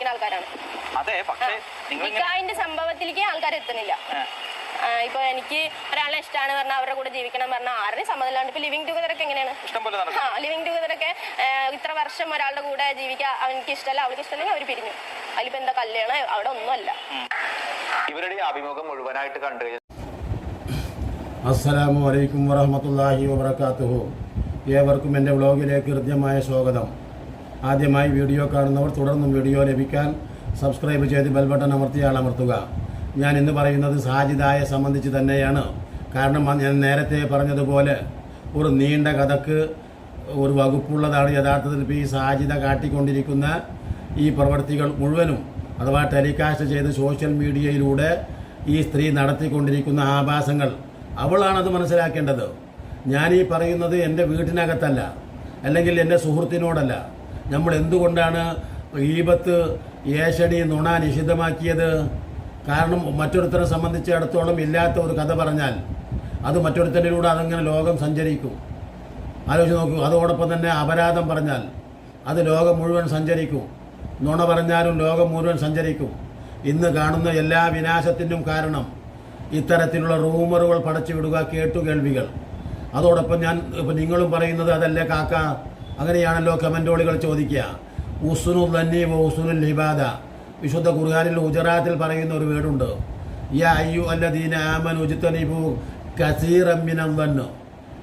ജീവിക്കുന്ന ആൾക്കാരാണ്. അതെ പക്ഷേ നിങ്ങൾ നിക്കാഹിന്റെ സംഭവത്തിലേക്ക് ആൾക്കാർ എത്തുന്നില്ല. ഇപ്പൊ എനിക്ക് ഒരാളെ ഇഷ്ടമാണ് പറഞ്ഞാൽ അവരുടെ കൂടെ ജീവിക്കണം പറഞ്ഞാൽ ആരുടെ സമ്മതമില്ലാണ്ട് ഇപ്പൊ ലിവിങ് ടുഗദർ ഒക്കെ എങ്ങനെയാണ്? ഇഷ്ടം പോലെ നടക്കും. ആ ലിവിങ് ടുഗദർ ഒക്കെ ഇത്ര വർഷം ഒരാളുടെ കൂടെ ജീവിക്കാൻ അവനിക്ക് ഇഷ്ടമല്ല അവൾക്ക് ഇഷ്ടമല്ലെങ്കിൽ അവർ പിരിഞ്ഞു. അതിലിപ്പോ എന്താ കല്യാണം? അവിടെ ഒന്നുമല്ല. ഇവരുടെ അഭിമുഖം മുഴുവനായിട്ട് കണ്ടു കഴിഞ്ഞാൽ അസ്സലാമു അലൈക്കും വറഹമത്തല്ലാഹി വബർക്കാത്തുഹു ഏവർക്കും എന്റെ വ്ളോഗിലേക്ക് ഹൃദ്യമായ സ്വാഗതം. ആദ്യമായി വീഡിയോ കാണുന്നവർ തുടർന്നും വീഡിയോ ലഭിക്കാൻ സബ്സ്ക്രൈബ് ചെയ്ത് ബെൽബട്ടൺ അമർത്തിയാൽ അമർത്തുക ഞാൻ ഇന്ന് പറയുന്നത് സാജിദായെ സംബന്ധിച്ച് തന്നെയാണ്. കാരണം ഞാൻ നേരത്തെ പറഞ്ഞതുപോലെ ഒരു നീണ്ട കഥക്ക് ഒരു വകുപ്പുള്ളതാണ് യഥാർത്ഥത്തിൽ ഇപ്പോൾ ഈ സാജിത കാട്ടിക്കൊണ്ടിരിക്കുന്ന ഈ പ്രവർത്തികൾ മുഴുവനും അഥവാ ടെലികാസ്റ്റ് ചെയ്ത് സോഷ്യൽ മീഡിയയിലൂടെ ഈ സ്ത്രീ നടത്തിക്കൊണ്ടിരിക്കുന്ന ആഭാസങ്ങൾ അവളാണത് മനസ്സിലാക്കേണ്ടത്. ഞാൻ ഈ പറയുന്നത് എന്റെ വീട്ടിനകത്തല്ല അല്ലെങ്കിൽ എന്റെ സുഹൃത്തിനോടല്ല. നമ്മൾ എന്തുകൊണ്ടാണ് ഈപത്ത് ഏഷടി നുണ നിഷിദ്ധമാക്കിയത്? കാരണം മറ്റൊരുത്തരെ സംബന്ധിച്ചിടത്തോളം ഇല്ലാത്ത ഒരു കഥ പറഞ്ഞാൽ അത് മറ്റൊരുത്തരിലൂടെ അതങ്ങനെ ലോകം സഞ്ചരിക്കും. ആലോചിച്ച് നോക്കൂ അതോടൊപ്പം തന്നെ അപരാധം പറഞ്ഞാൽ അത് ലോകം മുഴുവൻ സഞ്ചരിക്കും. നുണ പറഞ്ഞാലും ലോകം മുഴുവൻ സഞ്ചരിക്കും. ഇന്ന് കാണുന്ന എല്ലാ വിനാശത്തിനും കാരണം ഇത്തരത്തിലുള്ള റൂമറുകൾ പടച്ചു വിടുക കേട്ടുകേൾവികൾ. അതോടൊപ്പം ഞാൻ ഇപ്പം നിങ്ങളും പറയുന്നത് അതല്ലേ കാക്ക? അങ്ങനെയാണല്ലോ കമന്റോളികൾ ചോദിക്കുക. ഉസുനു തന്നെ ഉസുനു ലിബാദ വിശുദ്ധ ഖുർആാനിൽ ഗുജറാത്തിൽ പറയുന്ന ഒരു വീടുണ്ട് യാ അയ്യു അല്ലദീന ആമൻ ഉജിത്തനിബു കസീറമ്മിനം വന്നു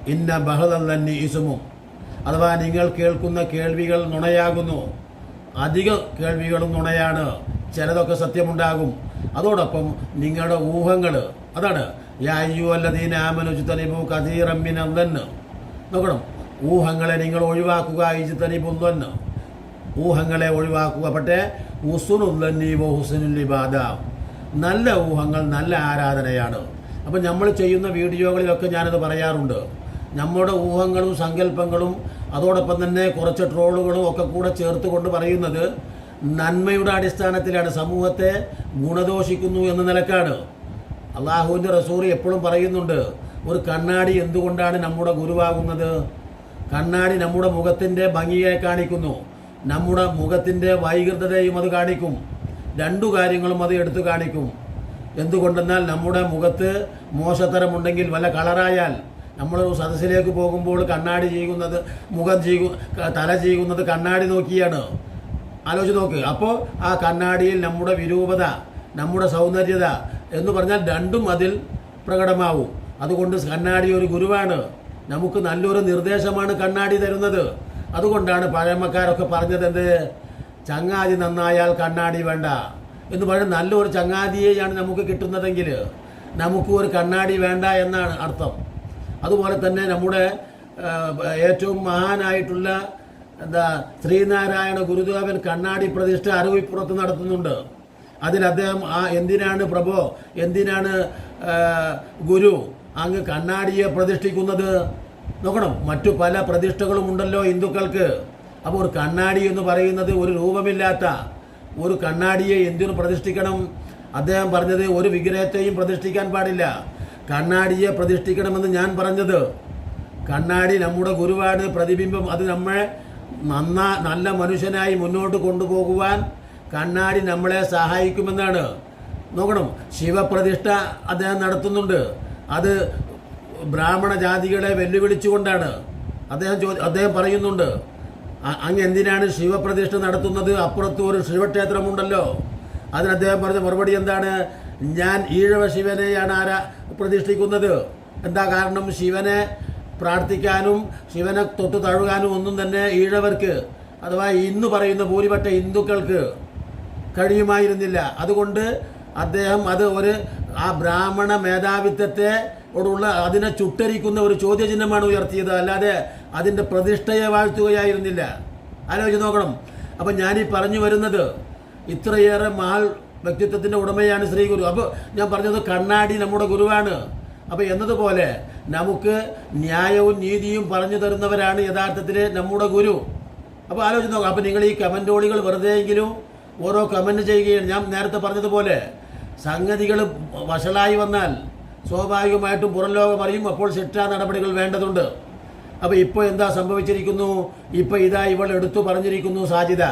ഇന്ന ബഹദം തന്നെ ഇസുമു. അഥവാ നിങ്ങൾ കേൾക്കുന്ന കേൾവികൾ നുണയാകുന്നു. അധിക കേൾവികളും നുണയാണ്. ചിലതൊക്കെ സത്യമുണ്ടാകും. അതോടൊപ്പം നിങ്ങളുടെ ഊഹങ്ങൾ അതാണ്. യാ അയ്യു അല്ലദീന നീപു കസീറമ്മിനം തന്നെ നോക്കണം. ഊഹങ്ങളെ നിങ്ങൾ ഒഴിവാക്കുക ഇജിത്തനിബുന്ന് ഊഹങ്ങളെ ഒഴിവാക്കുക. പക്ഷേ ഹുസുനുല്ലി ഹുസനുല്ലിബാദ നല്ല ഊഹങ്ങൾ നല്ല ആരാധനയാണ്. അപ്പം നമ്മൾ ചെയ്യുന്ന വീഡിയോകളിലൊക്കെ ഞാനത് പറയാറുണ്ട്. നമ്മുടെ ഊഹങ്ങളും സങ്കല്പങ്ങളും അതോടൊപ്പം തന്നെ കുറച്ച് ട്രോളുകളും ഒക്കെ കൂടെ ചേർത്ത് കൊണ്ട് പറയുന്നത് നന്മയുടെ അടിസ്ഥാനത്തിലാണ്. സമൂഹത്തെ ഗുണദോഷിക്കുന്നു എന്ന നിലക്കാണ്. അള്ളാഹുവിന്റെ റസൂർ എപ്പോഴും പറയുന്നുണ്ട് ഒരു കണ്ണാടി എന്തുകൊണ്ടാണ് നമ്മുടെ ഗുരുവാകുന്നത്? കണ്ണാടി നമ്മുടെ മുഖത്തിന്റെ ഭംഗിയെ കാണിക്കുന്നു. നമ്മുടെ മുഖത്തിന്റെ വൈകൃതതയും അത് കാണിക്കും. രണ്ടു കാര്യങ്ങളും അത് എടുത്തു കാണിക്കും. എന്തുകൊണ്ടെന്നാൽ നമ്മുടെ മുഖത്ത് മോശത്തരമുണ്ടെങ്കിൽ വല്ല കളറായാൽ നമ്മൾ സദസ്സിലേക്ക് പോകുമ്പോൾ കണ്ണാടി ചെയ്യുന്നത് മുഖം ചെയ്യു തല ചെയ്യുന്നത് കണ്ണാടി നോക്കിയാണ്. ആലോചിച്ച് നോക്ക്. അപ്പോൾ ആ കണ്ണാടിയിൽ നമ്മുടെ വിരൂപത നമ്മുടെ സൗന്ദര്യത എന്ന് പറഞ്ഞാൽ രണ്ടും അതിൽ പ്രകടമാവും. അതുകൊണ്ട് കണ്ണാടി ഒരു ഗുരുവാണ്. നമുക്ക് നല്ലൊരു നിർദ്ദേശമാണ് കണ്ണാടി തരുന്നത്. അതുകൊണ്ടാണ് പഴമക്കാരൊക്കെ പറഞ്ഞത് എന്ത്? ചങ്ങാതി നന്നായാൽ കണ്ണാടി വേണ്ട. എന്ന് പറഞ്ഞാൽ നല്ലൊരു ചങ്ങാതിയെയാണ് നമുക്ക് കിട്ടുന്നതെങ്കിൽ നമുക്ക് ഒരു കണ്ണാടി വേണ്ട എന്നാണ് അർത്ഥം. അതുപോലെ തന്നെ നമ്മുടെ ഏറ്റവും മഹാനായിട്ടുള്ള എന്താ ശ്രീനാരായണ ഗുരുദേവൻ കണ്ണാടി പ്രതിഷ്ഠ അരുവിപ്പുറത്ത് നടത്തുന്നുണ്ട്. അതിൽ അദ്ദേഹം ആ എന്തിനാണ് പ്രഭോ എന്തിനാണ് ഗുരു അങ്ങ് കണ്ണാടിയെ പ്രതിഷ്ഠിക്കുന്നത് നോക്കണം. മറ്റു പല പ്രതിഷ്ഠകളും ഉണ്ടല്ലോ ഹിന്ദുക്കൾക്ക്. അപ്പോൾ ഒരു കണ്ണാടി എന്ന് പറയുന്നത് ഒരു രൂപമില്ലാത്ത ഒരു കണ്ണാടിയെ എന്തിനു പ്രതിഷ്ഠിക്കണം? അദ്ദേഹം പറഞ്ഞത് ഒരു വിഗ്രഹത്തെയും പ്രതിഷ്ഠിക്കാൻ പാടില്ല. കണ്ണാടിയെ പ്രതിഷ്ഠിക്കണമെന്ന് ഞാൻ പറഞ്ഞത് കണ്ണാടി നമ്മുടെ ഗുരുവാണ് പ്രതിബിംബം അത് നമ്മളെ നന്നാ നല്ല മനുഷ്യനായി മുന്നോട്ട് കൊണ്ടുപോകുവാൻ കണ്ണാടി നമ്മളെ സഹായിക്കുമെന്നാണ്. നോക്കണം. ശിവപ്രതിഷ്ഠ അദ്ദേഹം നടത്തുന്നുണ്ട്. അത് ബ്രാഹ്മണ ജാതികളെ വെല്ലുവിളിച്ചുകൊണ്ടാണ്. അദ്ദേഹം ചോ അദ്ദേഹം പറയുന്നുണ്ട് അങ്ങ് എന്തിനാണ് ശിവപ്രതിഷ്ഠ നടത്തുന്നത്? അപ്പുറത്ത് ഒരു ശിവക്ഷേത്രമുണ്ടല്ലോ. അതിന് അദ്ദേഹം പറഞ്ഞ മറുപടി എന്താണ്? ഞാൻ ഈഴവ ശിവനെയാണ് ആരാ പ്രതിഷ്ഠിക്കുന്നത്? എന്താ കാരണം? ശിവനെ പ്രാർത്ഥിക്കാനും ശിവനെ തൊട്ട് തഴുകാനും ഒന്നും തന്നെ ഈഴവർക്ക് അഥവാ ഇന്ന് പറയുന്ന ഭൂരിപക്ഷ ഹിന്ദുക്കൾക്ക് കഴിയുമായിരുന്നില്ല. അതുകൊണ്ട് അദ്ദേഹം അത് ഒരു ആ ബ്രാഹ്മണ മേധാവിത്വത്തെ ഓടുള്ള അതിനെ ചുട്ടരിക്കുന്ന ഒരു ചോദ്യചിഹ്നമാണ് ഉയർത്തിയത്. അല്ലാതെ അതിന്റെ പ്രതിഷ്ഠയെ വാഴ്ത്തുകയായിരുന്നില്ല. ആലോചിച്ച് നോക്കണം. അപ്പം ഞാനീ പറഞ്ഞു വരുന്നത് ഇത്രയേറെ മഹാൽ വ്യക്തിത്വത്തിന്റെ ഉടമയാണ് ശ്രീ ഗുരു. അപ്പോൾ ഞാൻ പറഞ്ഞത് കണ്ണാടി നമ്മുടെ ഗുരുവാണ്. അപ്പോൾ എന്നതുപോലെ നമുക്ക് ന്യായവും നീതിയും പറഞ്ഞു തരുന്നവരാണ് യഥാർത്ഥത്തിൽ നമ്മുടെ ഗുരു. അപ്പോൾ ആലോചിച്ച് നോക്കാം. അപ്പോൾ നിങ്ങൾ ഈ കമന്റോളികൾ വെറുതെയെങ്കിലും ഓരോ കമന്റ് ചെയ്യുകയാണ്. ഞാൻ നേരത്തെ പറഞ്ഞതുപോലെ സംഗതികൾ വഷളായി വന്നാൽ സ്വാഭാവികമായിട്ടും പുറം ലോകം അറിയും അപ്പോൾ ശിക്ഷാ നടപടികൾ വേണ്ടതുണ്ട്. അപ്പോൾ ഇപ്പോൾ എന്താ സംഭവിച്ചിരിക്കുന്നു? ഇപ്പോൾ ഇതാ ഇവൾ എടുത്തു പറഞ്ഞിരിക്കുന്നു സാധ്യത.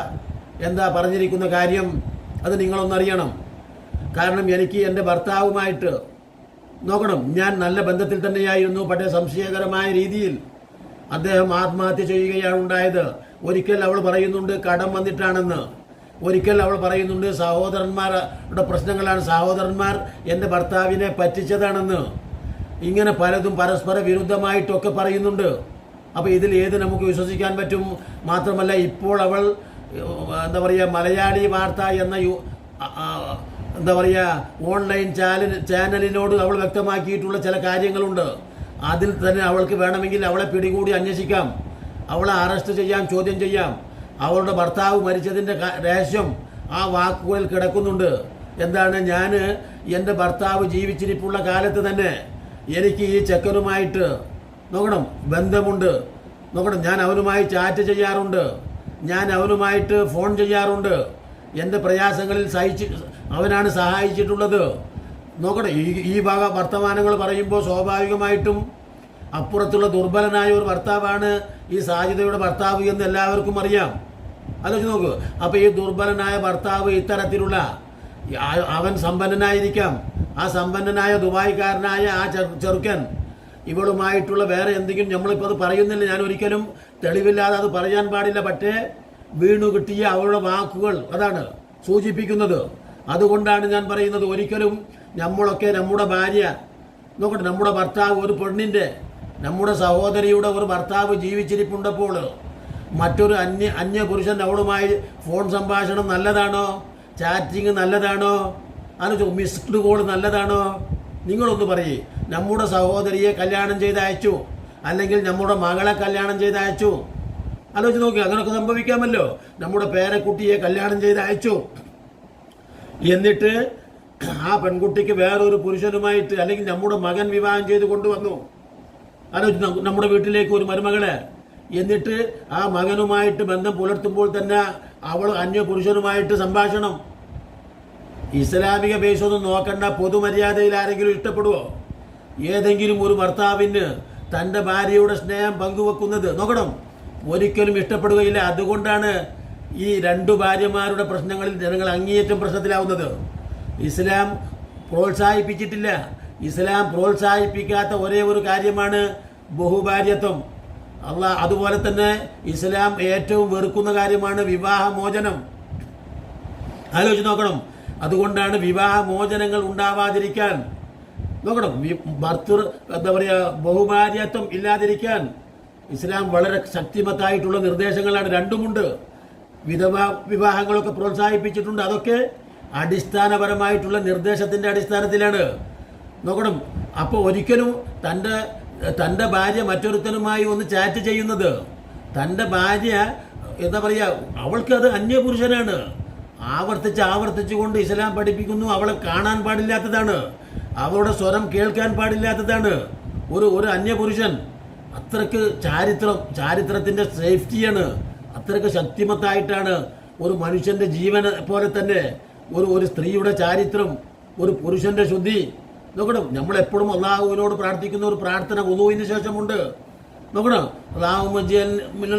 എന്താ പറഞ്ഞിരിക്കുന്ന കാര്യം? അത് നിങ്ങളൊന്നറിയണം. കാരണം എനിക്ക് എന്റെ ഭർത്താവുമായിട്ട് നോക്കണം. ഞാൻ നല്ല ബന്ധത്തിൽ തന്നെയായിരുന്നു. പക്ഷേ സംശയകരമായ രീതിയിൽ അദ്ദേഹം ആത്മഹത്യ ചെയ്യുകയാണ് ഉണ്ടായത്. ഒരിക്കൽ അവൾ പറയുന്നുണ്ട് കടം വന്നിട്ടാണെന്ന്. ഒരിക്കൽ അവൾ പറയുന്നുണ്ട് സഹോദരന്മാരുടെ പ്രശ്നങ്ങളാണ് സഹോദരന്മാർ എന്റെ ഭർത്താവിനെ പറ്റിച്ചതാണെന്ന്. ഇങ്ങനെ പലതും പരസ്പര വിരുദ്ധമായിട്ടൊക്കെ പറയുന്നുണ്ട്. അപ്പോൾ ഇതിൽ ഏത് നമുക്ക് വിശ്വസിക്കാൻ പറ്റും? മാത്രമല്ല ഇപ്പോൾ അവൾ എന്താ പറയുക മലയാളി വാർത്ത എന്ന യു- എന്താ പറയുക ഓൺലൈൻ ചാനൽ ചാനലിനോട് അവൾ വ്യക്തമാക്കിയിട്ടുള്ള ചില കാര്യങ്ങളുണ്ട്. അതിൽ തന്നെ അവൾക്ക് വേണമെങ്കിൽ അവളെ പിടികൂടി അന്വേഷിക്കാം. അവളെ അറസ്റ്റ് ചെയ്യാം ചോദ്യം ചെയ്യാം. അവളുടെ ഭർത്താവ് മരിച്ചതിന്റെ രഹസ്യം ആ വാക്കുകളിൽ കിടക്കുന്നുണ്ട്. എന്താണ്? ഞാൻ എന്റെ ഭർത്താവ് ജീവിച്ചിരിപ്പുള്ള കാലത്ത് തന്നെ എനിക്ക് ഈ ചെക്കനുമായിട്ട് നോക്കണം ബന്ധമുണ്ട്. നോക്കണം ഞാൻ അവനുമായി ചാറ്റ് ചെയ്യാറുണ്ട്. ഞാൻ അവനുമായിട്ട് ഫോൺ ചെയ്യാറുണ്ട്. എന്റെ പ്രയാസങ്ങളിൽ സഹിച്ച് അവനാണ് സഹായിച്ചിട്ടുള്ളത്. നോക്കട്ടെ ഈ ഈ ഭാഗ വർത്തമാനങ്ങൾ പറയുമ്പോൾ സ്വാഭാവികമായിട്ടും അപ്പുറത്തുള്ള ദുർബലനായ ഒരു ഭർത്താവാണ് ഈ സാജിതയുടെ ഭർത്താവ് എന്ന് എല്ലാവർക്കും അറിയാം. ആലോചിച്ച് നോക്ക്. അപ്പോൾ ഈ ദുർബലനായ ഭർത്താവ് ഇത്തരത്തിലുള്ള അവൻ സമ്പന്നനായിരിക്കാം. ആ സമ്പന്നനായ ദുബായിക്കാരനായ ആ ചെറുക്കൻ ഇവളുമായിട്ടുള്ള വേറെ എന്തെങ്കിലും നമ്മളിപ്പോൾ അത് പറയുന്നില്ല. ഞാൻ ഒരിക്കലും തെളിവില്ലാതെ അത് പറയാൻ പാടില്ല. പക്ഷേ വീണു കിട്ടിയ അവളുടെ വാക്കുകൾ അതാണ് സൂചിപ്പിക്കുന്നത്. അതുകൊണ്ടാണ് ഞാൻ പറയുന്നത് ഒരിക്കലും നമ്മളൊക്കെ നമ്മുടെ ഭാര്യ നോക്കട്ടെ നമ്മുടെ ഭർത്താവ് ഒരു പെണ്ണിന്റെ നമ്മുടെ സഹോദരിയുടെ ഒരു ഭർത്താവ് ജീവിച്ചിരിപ്പുണ്ടപ്പോൾ മറ്റൊരു അന്യ അന്യ പുരുഷന്റെ അവളുമായി ഫോൺ സംഭാഷണം നല്ലതാണോ? ചാറ്റിങ് നല്ലതാണോ? അതിന് മിസ്ഡ് കോൾ നല്ലതാണോ? നിങ്ങളൊന്ന് പറയേ. നമ്മുടെ സഹോദരിയെ കല്യാണം ചെയ്ത് അയച്ചു അല്ലെങ്കിൽ നമ്മുടെ മകളെ കല്യാണം ചെയ്ത് അയച്ചു ആലോചിച്ച് നോക്കി അങ്ങനെയൊക്കെ സംഭവിക്കാമല്ലോ. നമ്മുടെ പേരക്കുട്ടിയെ കല്യാണം ചെയ്ത് അയച്ചു എന്നിട്ട് ആ പെൺകുട്ടിക്ക് വേറൊരു പുരുഷനുമായിട്ട് അല്ലെങ്കിൽ നമ്മുടെ മകൻ വിവാഹം ചെയ്ത് കൊണ്ടുവന്നു. ആലോചിച്ച് നമ്മുടെ വീട്ടിലേക്ക് ഒരു മരുമകളെ എന്നിട്ട് ആ മകനുമായിട്ട് ബന്ധം പുലർത്തുമ്പോൾ തന്നെ അവൾ അന്യ പുരുഷനുമായിട്ട് സംഭാഷണം. ഇസ്ലാമിക ബേസൊന്നും നോക്കണ്ട പൊതുമര്യാദയിൽ ആരെങ്കിലും ഇഷ്ടപ്പെടുവോ? ഏതെങ്കിലും ഒരു ഭർത്താവിന് തന്റെ ഭാര്യയുടെ സ്നേഹം പങ്കുവെക്കുന്നത് നോക്കണം. ഒരിക്കലും ഇഷ്ടപ്പെടുകയില്ല. അതുകൊണ്ടാണ് ഈ രണ്ടു ഭാര്യമാരുടെ പ്രശ്നങ്ങളിൽ ജനങ്ങൾ അങ്ങേയറ്റം പ്രശ്നത്തിലാവുന്നത്. ഇസ്ലാം പ്രോത്സാഹിപ്പിച്ചിട്ടില്ല. ഇസ്ലാം പ്രോത്സാഹിപ്പിക്കാത്ത ഒരേ ഒരു കാര്യമാണ് ബഹുഭാര്യത്വം. അല്ല അതുപോലെ തന്നെ ഇസ്ലാം ഏറ്റവും വെറുക്കുന്ന കാര്യമാണ് വിവാഹമോചനം. ആലോചിച്ച് നോക്കണം. അതുകൊണ്ടാണ് വിവാഹമോചനങ്ങൾ ഉണ്ടാവാതിരിക്കാൻ. നോക്കണം. ഭർത്തൃ എന്താ പറയുക ബഹുഭാര്യത്വം ഇല്ലാതിരിക്കാൻ ഇസ്ലാം വളരെ ശക്തിമത്തായിട്ടുള്ള നിർദ്ദേശങ്ങളാണ് രണ്ടുമുണ്ട്. വിധവ വിവാഹങ്ങളൊക്കെ പ്രോത്സാഹിപ്പിച്ചിട്ടുണ്ട്. അതൊക്കെ അടിസ്ഥാനപരമായിട്ടുള്ള നിർദ്ദേശത്തിന്റെ അടിസ്ഥാനത്തിലാണ്. നോക്കണം. അപ്പോൾ ഒരിക്കലും തന്റെ തന്റെ ഭാര്യ മറ്റൊരുത്തനുമായി ഒന്ന് ചാറ്റ് ചെയ്യുന്നത്. തന്റെ ഭാര്യ എന്താ പറയുക അത് അന്യപുരുഷനാണ്. ആവർത്തിച്ച് ആവർത്തിച്ചുകൊണ്ട് ഇസ്ലാം പഠിപ്പിക്കുന്നു. അവളെ കാണാൻ പാടില്ലാത്തതാണ്. അവളുടെ സ്വരം കേൾക്കാൻ പാടില്ലാത്തതാണ്. ഒരു ഒരു അന്യപുരുഷൻ അത്രയ്ക്ക് ചാരിത്രം ചാരിത്രത്തിന്റെ സേഫ്റ്റിയാണ്. അത്രയ്ക്ക് ശക്തിമത്തായിട്ടാണ് ഒരു മനുഷ്യന്റെ ജീവനെ പോലെ തന്നെ ഒരു ഒരു സ്ത്രീയുടെ ചാരിത്രം ഒരു പുരുഷന്റെ ശുദ്ധി നോക്കണം നമ്മൾ എപ്പോഴും അള്ളാഹുവിനോട് പ്രാർത്ഥിക്കുന്ന ഒരു പ്രാർത്ഥന ഉദുവിന് ശേഷമുണ്ട്. നോക്കണം അള്ളാഹു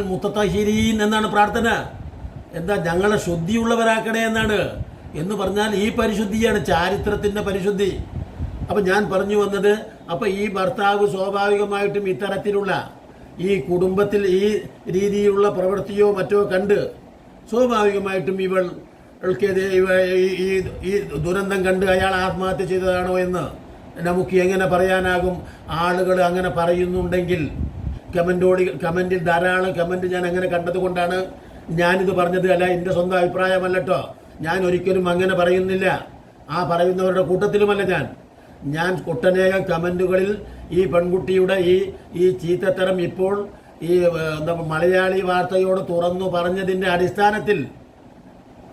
മുത്തത്തഹീരീൻ എന്നാണ് പ്രാർത്ഥന. എന്താ ഞങ്ങളെ ശുദ്ധിയുള്ളവരാക്കണേ എന്നാണ്. എന്ന് പറഞ്ഞാൽ ഈ പരിശുദ്ധിയാണ് ചാരിത്രത്തിന്റെ പരിശുദ്ധി. അപ്പൊ ഞാൻ പറഞ്ഞു വന്നത് അപ്പൊ ഈ ഭർത്താവ് സ്വാഭാവികമായിട്ടും ഇത്തരത്തിലുള്ള ഈ കുടുംബത്തിൽ ഈ രീതിയിലുള്ള പ്രവൃത്തിയോ മറ്റോ കണ്ട് സ്വാഭാവികമായിട്ടും ഇവൾ ഇവൾക്കെതിരെ ഇവ ഈ- ഈ ഈ ദുരന്തം കണ്ട് അയാൾ ആത്മഹത്യ ചെയ്തതാണോ എന്ന് നമുക്ക് എങ്ങനെ പറയാനാകും? ആളുകൾ അങ്ങനെ പറയുന്നുണ്ടെങ്കിൽ കമന്റോടി കമന്റിൽ ധാരാളം കമന്റ് ഞാൻ അങ്ങനെ കണ്ടതുകൊണ്ടാണ് ഞാനിത് പറഞ്ഞത്. അല്ല എന്റെ സ്വന്തം അഭിപ്രായമല്ലട്ടോ ഞാൻ ഒരിക്കലും അങ്ങനെ പറയുന്നില്ല. ആ പറയുന്നവരുടെ കൂട്ടത്തിലുമല്ല ഞാൻ. ഞാൻ ഒട്ടനേകം കമന്റുകളിൽ ഈ പെൺകുട്ടിയുടെ ഈ ഈ ചീത്തത്തരം ഇപ്പോൾ ഈ മലയാളി വാർത്തയോട് തുറന്നു പറഞ്ഞതിന്റെ അടിസ്ഥാനത്തിൽ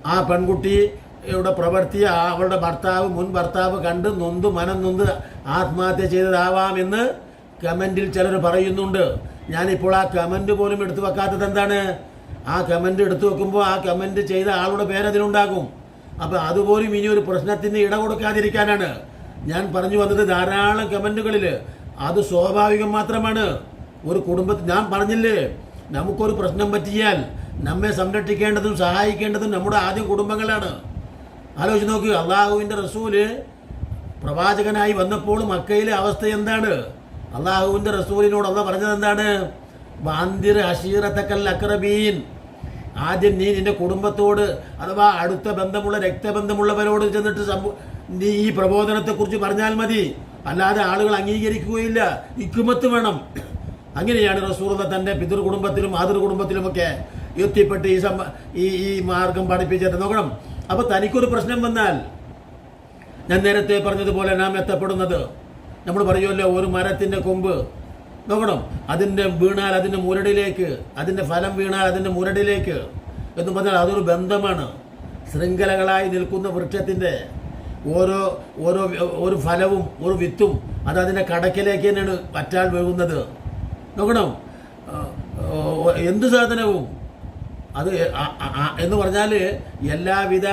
ആ പെൺകുട്ടിയുടെ പ്രവൃത്തി പ്രവർത്തി അവളുടെ ഭർത്താവ് മുൻ ഭർത്താവ് കണ്ട് നൊന്ത് മനം നൊന്ത് ആത്മഹത്യ ചെയ്തതാവാമെന്ന് കമന്റിൽ ചിലർ പറയുന്നുണ്ട്. ഞാനിപ്പോൾ ആ കമന്റ് പോലും എടുത്തു വെക്കാത്തത് എന്താണ്? ആ കമന്റ് എടുത്തു വെക്കുമ്പോൾ ആ കമന്റ് ചെയ്ത ആളുടെ പേരതിലുണ്ടാകും അപ്പോൾ അതുപോലും ഇനി ഒരു പ്രശ്നത്തിന് ഇട കൊടുക്കാതിരിക്കാനാണ്. ഞാൻ പറഞ്ഞു വന്നത് ധാരാളം കമന്റുകളിൽ അത് സ്വാഭാവികം മാത്രമാണ്. ഒരു കുടുംബത്തിൽ ഞാൻ പറഞ്ഞില്ലേ നമുക്കൊരു പ്രശ്നം പറ്റിയാൽ നമ്മെ സംരക്ഷിക്കേണ്ടതും സഹായിക്കേണ്ടതും നമ്മുടെ ആദ്യം കുടുംബങ്ങളാണ്. ആലോചിച്ച് നോക്കുക അള്ളാഹുവിന്റെ റസൂൽ പ്രവാചകനായി വന്നപ്പോൾ മക്കയിലെ അവസ്ഥ എന്താണ്? അള്ളാഹുവിന്റെ റസൂലിനോട് അള്ള പറഞ്ഞത് എന്താണ്? വാന്തിർ അഷീറത്തക്കൽ അക്രബീൻ. ആദ്യം നീ നിന്റെ കുടുംബത്തോട് അഥവാ അടുത്ത ബന്ധമുള്ള രക്തബന്ധമുള്ളവരോട് ചെന്നിട്ട് നീ ഈ പ്രബോധനത്തെക്കുറിച്ച് പറഞ്ഞാൽ മതി. അല്ലാതെ ആളുകൾ അംഗീകരിക്കുകയില്ല. ഇക്കുമത്ത് വേണം. അങ്ങനെയാണ് റസൂർന്ന തന്റെ പിതൃ കുടുംബത്തിലും മാതൃ കുടുംബത്തിലുമൊക്കെ എത്തിപ്പെട്ട് ഈ സമ്മ ഈ ഈ മാർഗം പഠിപ്പിച്ചിട്ട് നോക്കണം. അപ്പോൾ തനിക്കൊരു പ്രശ്നം വന്നാൽ ഞാൻ നേരത്തെ പറഞ്ഞതുപോലെ നാം എത്തപ്പെടുന്നത്. നമ്മൾ പറയുമല്ലോ ഒരു മരത്തിന്റെ കൊമ്പ്. നോക്കണം അതിന്റെ വീണാൽ അതിന്റെ മുരടിലേക്ക് അതിന്റെ ഫലം വീണാൽ അതിന്റെ മുരടിലേക്ക് എന്ന് പറഞ്ഞാൽ അതൊരു ബന്ധമാണ്. ശൃംഖലകളായി നിൽക്കുന്ന വൃക്ഷത്തിന്റെ ഓരോ ഓരോ ഒരു ഫലവും ഒരു വിത്തും അത് അതിന്റെ കടക്കിലേക്ക് തന്നെയാണ് പറ്റാൽ വീഴുന്നത്. നോക്കണം എന്ത് സാധനവും അത് എന്ന് പറഞ്ഞാൽ എല്ലാവിധ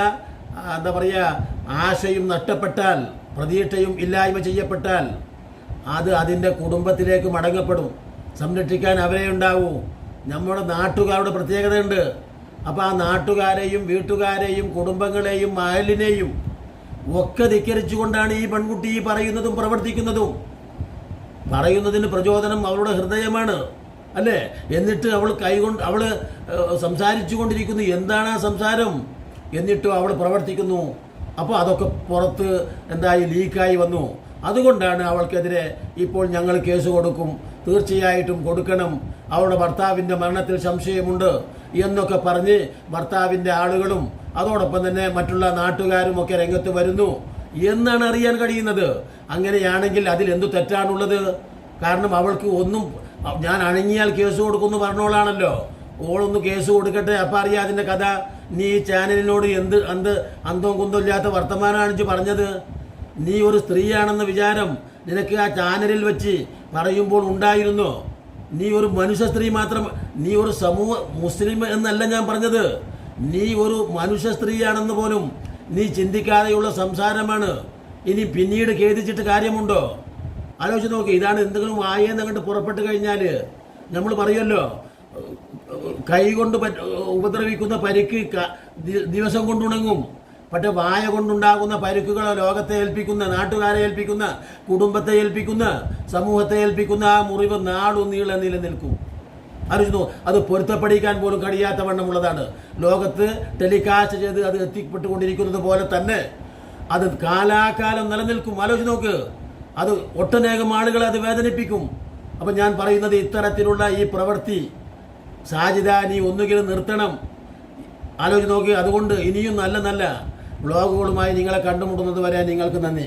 എന്താ പറയുക ആശയും നഷ്ടപ്പെട്ടാൽ പ്രതീക്ഷയും ഇല്ലായ്മ ചെയ്യപ്പെട്ടാൽ അത് അതിന്റെ കുടുംബത്തിലേക്ക് മടങ്ങപ്പെടും. സംരക്ഷിക്കാൻ അവരെ ഉണ്ടാവൂ. നമ്മുടെ നാട്ടുകാരുടെ പ്രത്യേകതയുണ്ട്. അപ്പോൾ ആ നാട്ടുകാരെയും വീട്ടുകാരെയും കുടുംബങ്ങളെയും മഹലിനെയും ഒക്കെ ധിക്കരിച്ചുകൊണ്ടാണ് ഈ പെൺകുട്ടി ഈ പറയുന്നതും പ്രവർത്തിക്കുന്നതും. പറയുന്നതിന് പ്രചോദനം അവളുടെ ഹൃദയമാണ്. അല്ലേ? എന്നിട്ട് അവൾ കൈകൊണ്ട് അവൾ സംസാരിച്ചു കൊണ്ടിരിക്കുന്നു എന്താണ് ആ സംസാരം? എന്നിട്ടും അവൾ പ്രവർത്തിക്കുന്നു. അപ്പോൾ അതൊക്കെ പുറത്ത് എന്തായി ലീക്കായി വന്നു. അതുകൊണ്ടാണ് അവൾക്കെതിരെ ഇപ്പോൾ ഞങ്ങൾ കേസ് കൊടുക്കും. തീർച്ചയായിട്ടും കൊടുക്കണം. അവളുടെ ഭർത്താവിന്റെ മരണത്തിൽ സംശയമുണ്ട് എന്നൊക്കെ പറഞ്ഞ് ഭർത്താവിന്റെ ആളുകളും അതോടൊപ്പം തന്നെ മറ്റുള്ള നാട്ടുകാരും ഒക്കെ രംഗത്ത് വരുന്നു. എന്നാണ് അറിയാൻ കഴിയുന്നത്? അങ്ങനെയാണെങ്കിൽ അതിൽ എന്തു തെറ്റാണുള്ളത്? കാരണം അവൾക്ക് ഒന്നും ഞാൻ അണങ്ങിയാൽ കേസ് കൊടുക്കുമെന്ന് പറഞ്ഞോളാണല്ലോ. ഓളൊന്ന് കേസ് കൊടുക്കട്ടെ. അപ്പം അറിയാം അതിന്റെ കഥ. നീ ഈ ചാനലിനോട് എന്ത് എന്ത് അന്തവും കുന്തവും ഇല്ലാത്ത വർത്തമാനമാണ് പറഞ്ഞത്? നീ ഒരു സ്ത്രീയാണെന്ന വിചാരം നിനക്ക് ആ ചാനലിൽ വെച്ച് പറയുമ്പോൾ ഉണ്ടായിരുന്നോ? നീ ഒരു മനുഷ്യ സ്ത്രീ മാത്രം നീ ഒരു സമൂഹ മുസ്ലിം എന്നല്ല ഞാൻ പറഞ്ഞത്. നീ ഒരു മനുഷ്യ സ്ത്രീയാണെന്ന് പോലും നീ ചിന്തിക്കാതെയുള്ള സംസാരമാണ്. ഇനി പിന്നീട് ഖേദിച്ചിട്ട് കാര്യമുണ്ടോ? ആലോചിച്ച് നോക്കി ഇതാണ് എന്തെങ്കിലും വായെന്ന് അങ്ങോട്ട് പുറപ്പെട്ട് കഴിഞ്ഞാൽ നമ്മൾ പറയുമല്ലോ കൈ കൊണ്ട് ഉപദ്രവിക്കുന്ന പരിക്ക് ദിവസം കൊണ്ടുണങ്ങും പക്ഷെ വായ കൊണ്ടുണ്ടാകുന്ന പരിക്കുകൾ ലോകത്തെ ഏൽപ്പിക്കുന്ന നാട്ടുകാരെ ഏൽപ്പിക്കുന്ന കുടുംബത്തെ ഏൽപ്പിക്കുന്ന സമൂഹത്തെ ഏൽപ്പിക്കുന്ന ആ മുറിവ് നാടു നീളെ നിലനിൽക്കും അറിയുന്നു അത് പൊരുത്തപ്പെടിക്കാൻ പോലും കഴിയാത്ത വണ്ണമുള്ളതാണ്. ലോകത്ത് ടെലികാസ്റ്റ് ചെയ്ത് അത് എത്തിപ്പെട്ടുകൊണ്ടിരിക്കുന്നത് പോലെ തന്നെ അത് കാലാകാലം നിലനിൽക്കും. ആലോചിച്ച് നോക്ക് അത് ഒട്ടനേകം ആളുകളെ അത് വേദനിപ്പിക്കും. അപ്പം ഞാൻ പറയുന്നത് ഇത്തരത്തിലുള്ള ഈ പ്രവൃത്തി സാജിദ നീ ഒന്നുകിൽ നിർത്തണം. ആലോചിച്ച് നോക്കി അതുകൊണ്ട് ഇനിയും നല്ല നല്ല വ്ളോഗുകളുമായി നിങ്ങളെ കണ്ടുമുട്ടുന്നത് വരെ നിങ്ങൾക്ക് നന്ദി.